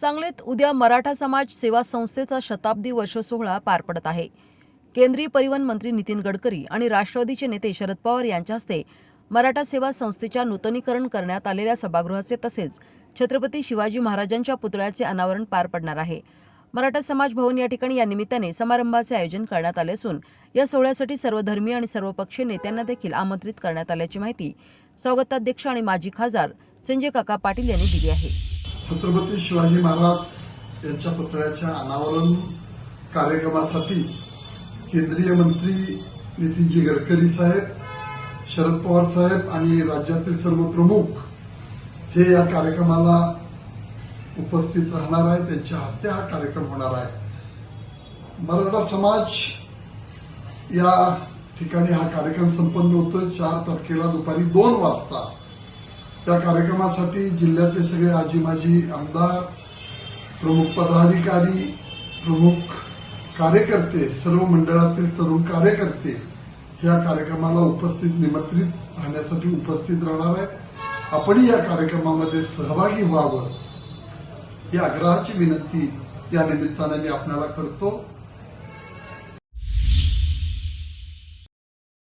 सांगलीत उद्या मराठा समाज सेवा संस्थेचा शताब्दी वर्ष सोहळा पार पडत आहे. केंद्रीय परिवहन मंत्री नितीन गडकरी आणि राष्ट्रवादीचे नेते शरद पवार यांच्या हस्ते मराठा सेवा संस्थेच्या नूतनीकरण करण्यात आलेल्या सभागृहाचे तसेच छत्रपती शिवाजी महाराजांच्या पुतळ्याचे अनावरण पार पडणार आहे. मराठा समाज भवन या ठिकाणी या निमित्ताने समारंभाचे आयोजन करण्यात आले असून या सोहळ्यासाठी सर्व धर्मीय आणि सर्वपक्षीय नेत्यांना देखील आमंत्रित करण्यात आल्याची माहिती स्वागताध्यक्ष आणि माजी खासदार संजय काका पाटील यांनी दिली आहे. छत्रपती शिवाजी महाराज यांच्या पुतळ्याच्या अनावरण कार्यक्रमासाठी केंद्रीय मंत्री नितीनजी गडकरी साहेब शरद पवार साहेब आणि राज्यातील सर्व प्रमुख हे या कार्यक्रमाला उपस्थित राहणार आहे त्यांच्या हस्ते हा कार्यक्रम होणार आहे. मराठा समाज या ठिकाणी हा कार्यक्रम संपन्न होतोय. चार तारखेला दुपारी दोन वाजता त्या कार्यक्रमासाठी जिल्ह्यातले सगळे आजी माजी आमदार प्रमुख पदाधिकारी प्रमुख कार्यकर्ते सर्व मंडळातील तरुण कार्यकर्ते या कार्यक्रमाला उपस्थित निमंत्रित राहण्यासाठी उपस्थित राहणार आहे आपणही या कार्यक्रमामध्ये सहभागी व्हावं ही आग्रहाची विनंती या निमित्ताने मी आपल्याला करतो.